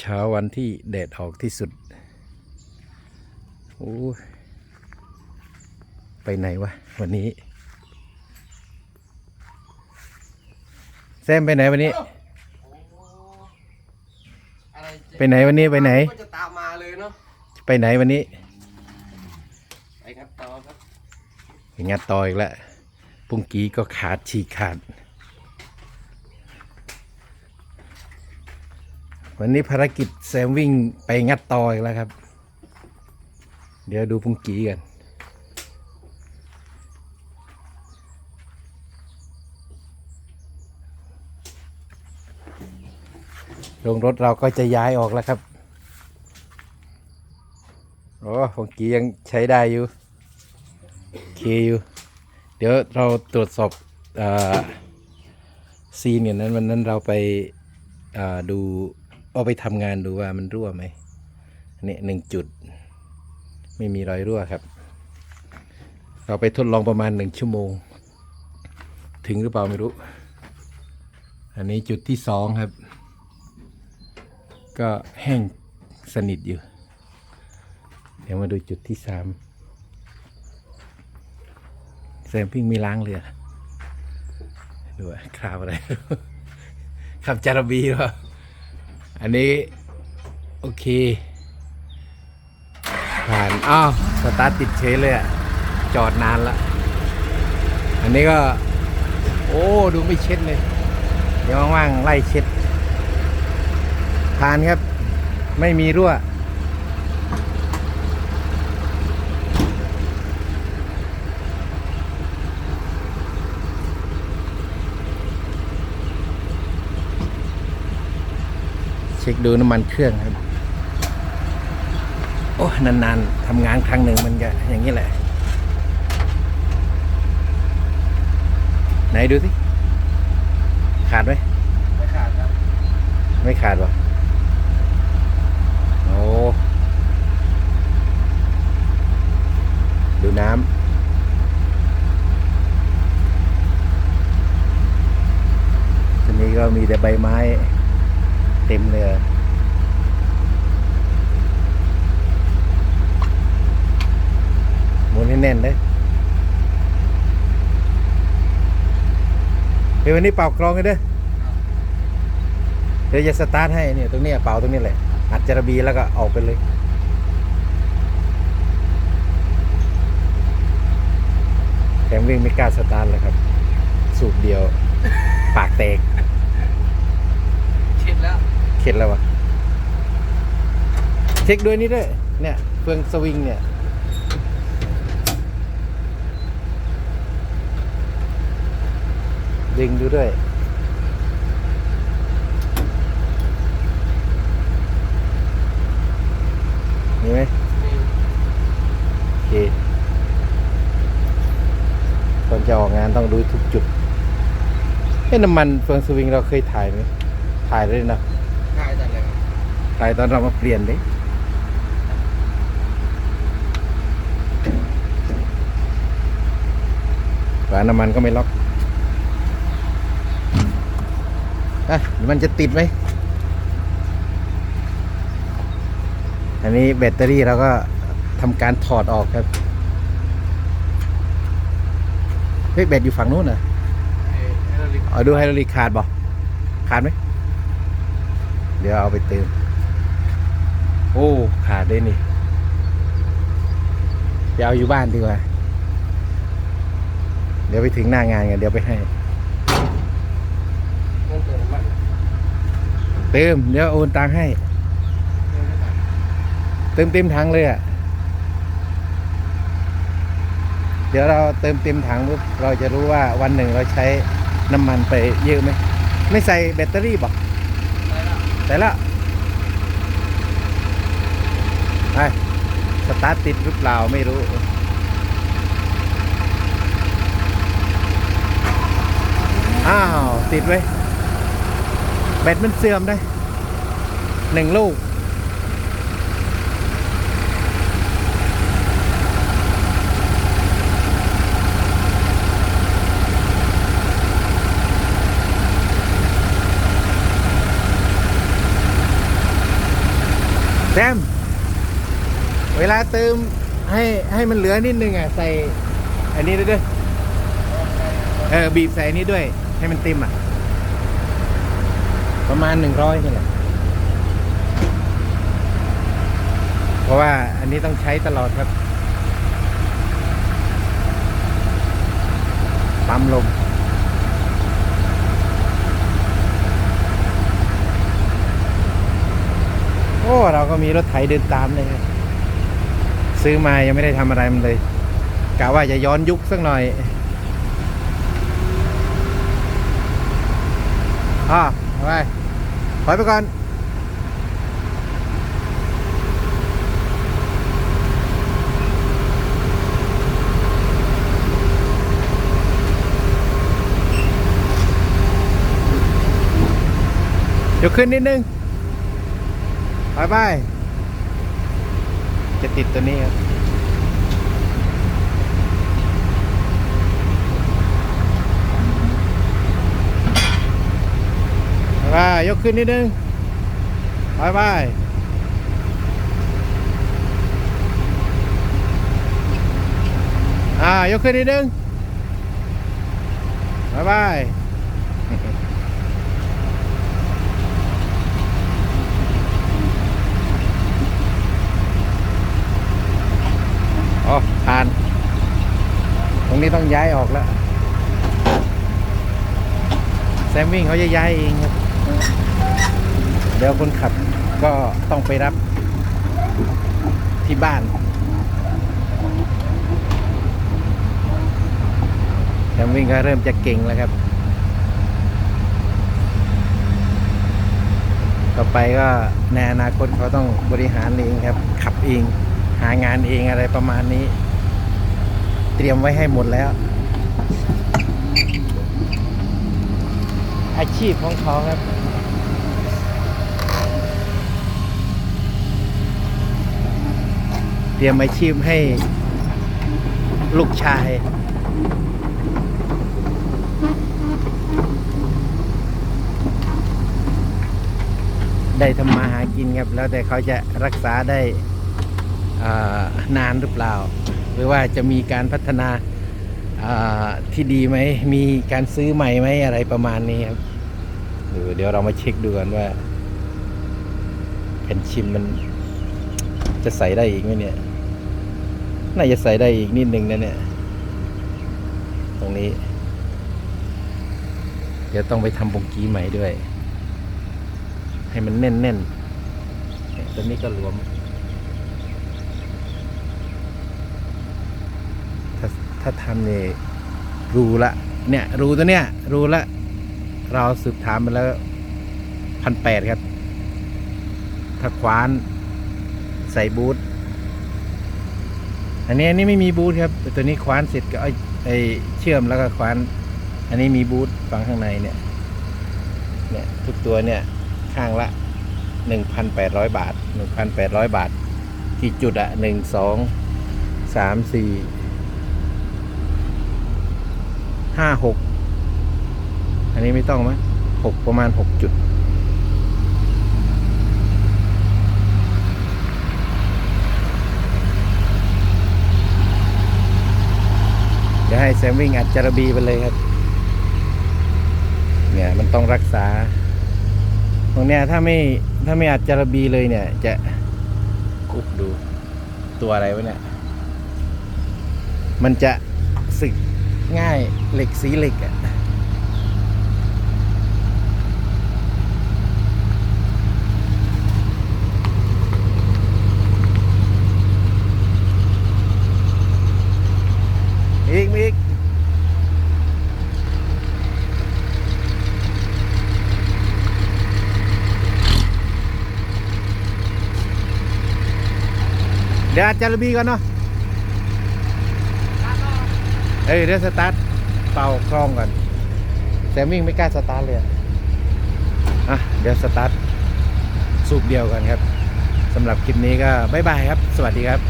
เช้าวันที่แดดออกที่สุด โอ้ยไปไหนวะ วันนี้ แซมไปไหนวันนี้ อะไรเจ๊ไปไหนวันนี้ไปไหน ก็จะตามมาเลยเนาะไปไหนวันนี้ไปครับต่อครับไปงัดต่ออีกแล้ว ปุ้งกี้ก็ขาดฉีกขาด วันนี้ภารกิจแซมวิ่งไปงัดต่ออีกแล้วครับ เดี๋ยวดูปุ้งกีกัน ลงรถเราก็จะย้ายออกแล้วครับ โอ้ปุ้งกียังใช้ได้อยู่เคอยู่ เดี๋ยวเราตรวจสอบอซีนกันนั้นวันนั้นเราไปดู เอาไปทำงานดูว่ามันรั่วไหมนนี้หนึ่งจุด ไม่มีรอยรั่วครับ เราไปทดลองประมาณหนึ่งชั่วโมง ถึงหรือเปล่าไม่รู้ อันนี้จุดที่สองครับ ก็แห้งสนิทอยู่ เดี๋ยวมาดูจุดที่สามแซมพิงมีล้างเรือดูว่าคราวอะไรขับจารบีหรอ อันนี้ โอเค ผ่าน อ้าว สตาร์ทติดเฉยเลยอะจอดนานละ อันนี้ก็ โอ้ ดูไม่เช็ดเลย เดี๋ยวว่างๆไล่เช็ดผ่านครับ ไม่มีรั่ว ช็คดูน้ำมันเครื่องครับ โอ้นานๆทำงานครั้งหนึ่งมันก็อย่างนี้แหละ ไหนดูสิ ขาดไหมไม่ขาดครับ ไม่ขาดวะโอ้ดูน้ำทีนี้ก็มีแต่ใบไม้ เต็มเลยหมุนให้แน่นเลยเฮ้ยวันนี้เป่ากรองกันเด้อเดี๋ยวจะสตาร์ทให้เนี่ยตรงนี้เป่าตรงนี้แหละอัดจารบีแล้วก็ออกไปเลยแถมวิ่งไม่กล้าสตาร์ทเลยครับ สูบเดียว ปากแตก แล้วเข็ดแล้ววะเช็คด้วยนี่ด้วย เนี่ยเฟืองสวิงเนี่ย ดึงดูด้วยมีไหมโอเคตอนจะออกงานต้องดูทุกจุดเอ้น้ำมันเฟืองสวิงเราเคยถ่ายไหมถ่ายเลยนะ ง่ายจังเลยครับถ่ายตอนเรามาเปลี่ยนดิฝาน้ำมันก็ไม่ล็อกอะมันจะติดไหม อันนี้แบตเตอรี่เราก็ทำการถอดออกครับ เฮ้ยแบตอยู่ฝั่งนู้นเหรอเอ้ยไอ้เราลิเอาดูไฮดรอลิกขาดบ่ขาดไหม เดี๋ยวเอาไปเติม โอ้ ขาดได้นี่เดี๋ยวเอาอยู่บ้านดีกว่า เดี๋ยวไปถึงหน้างานกันเดี๋ยวไปให้ เติม เดี๋ยวโอนตังค์ให้ เติมเติมเต็มถังเลยอะ เดี๋ยวเราเติมเต็มถังปุ๊บเราจะรู้ว่าวันหนึ่งเราใช้น้ำมันไปเยอะไหม ไม่ใส่แบตเตอรี่บอก แล้วแต่ละไปสตาร์ทติดหรือเปล่าไม่รู้อ้าว ติดไว้ยแบตมันเสื่อมได้หนึ่งลูก แซม เวลาเติมให้ให้มันเหลือนิดนึงอะ ใส่ อันนี้ด้วยด้วยเออ บีบใส่อันนี้ด้วย ให้มันเต็มอะ ประมาณหนึ่งร้อยนี่แหละ เพราะว่าอันนี้ต้องใช้ตลอดครับ ปั๊มลม โอ้ เราก็มีรถไถเดินตามเลยครับซื้อมายังไม่ได้ทำอะไรมันเลยกะว่าจะย้อนยุคสักหน่อยอ่าไปถอยไปก่อนยวขึ้นนิดนึง ไปไปจะติดตัวนี้ครับไปไปยกขึ้นนิดนึงไปไปอ่ายกขึ้นนิดนึงไปไปอ๋อผ่าน ต้องย้ายออกแล้วแซมวิ่งเขาจะย้ายเองครับ เดี๋ยวคนขับก็ต้องไปรับที่บ้าน แซมวิ่งก็เริ่มจะเก่งแล้วครับ ต่อไปก็ในอนาคตเขาต้องบริหารเองครับ ขับเอง หางานเองอะไรประมาณนี้ เตรียมไว้ให้หมดแล้ว อาชีพของเขาครับ เตรียมอาชีพให้ลูกชายได้ทำมาหากินครับ แล้วแต่เขาจะรักษาได้อ่านานหรือเปล่า หรือว่าจะมีการพัฒนาที่ดีไหมมีการซื้อใหม่ไหมอะไรประมาณนี้ครับเดี๋ยวเรามาเช็คดูกันว่าแผ่นชิมมันจะใส่ได้อีกไหมเนี่ย น่าจะใส่ได้อีกนิดนึงนะเนี่ย ตรงนี้ เดี๋ยวต้องไปทำบงกีใหม่ด้วย ให้มันแน่นๆเนี่ยตัวนี้ก็รวม ถ้าทำเนี่ยรูละ เนี่ยรูตัวเนี้ยรูละ เราสืบถามไปแล้วพันแปดครับ ถ้าควาน ใส่บูทอันนี้อันนี้ไม่มีบูทครับตัวนี้ควานเสร็จก็เอาไอเชื่อมแล้วก็ควาน อันนี้มีบูทฝังข้างในเนี่ย เนี่ย ทุกตัวเนี่ย ข้างละหนึ่งพันแปดร้อยบาทหนึ่งพันแปดร้อยบาท กี่จุดอะหนึ่งสองสามี่สี่ ห้าหกอันนี้ไม่ต้องมั้ยหกประมาณหกจุดเดี๋ยวให้แซมวิ่งอัดจารบีไปเลยครับ เนี่ยมันต้องรักษา ตรงเนี้ยถ้าไม่ถ้าไม่อัดจารบีเลยเนี่ย จะกุบดูตัวอะไรวะเนี่ย มันจะสึก ง่ายเหล็กสีเหล็กอะอีกมีอีกเดี๋ยวอัดจารบีก่อนเนาะ เอ้ยเดี๋ยวสตาร์ทเป่าคลองก่อนแซมวิ่งไม่กล้าสตาร์ทเลยอะอะเดี๋ยวสตาร์ทสูบเดียวกันครับสำหรับคลิปนี้ก็บ๊ายบายครับ สวัสดีครับ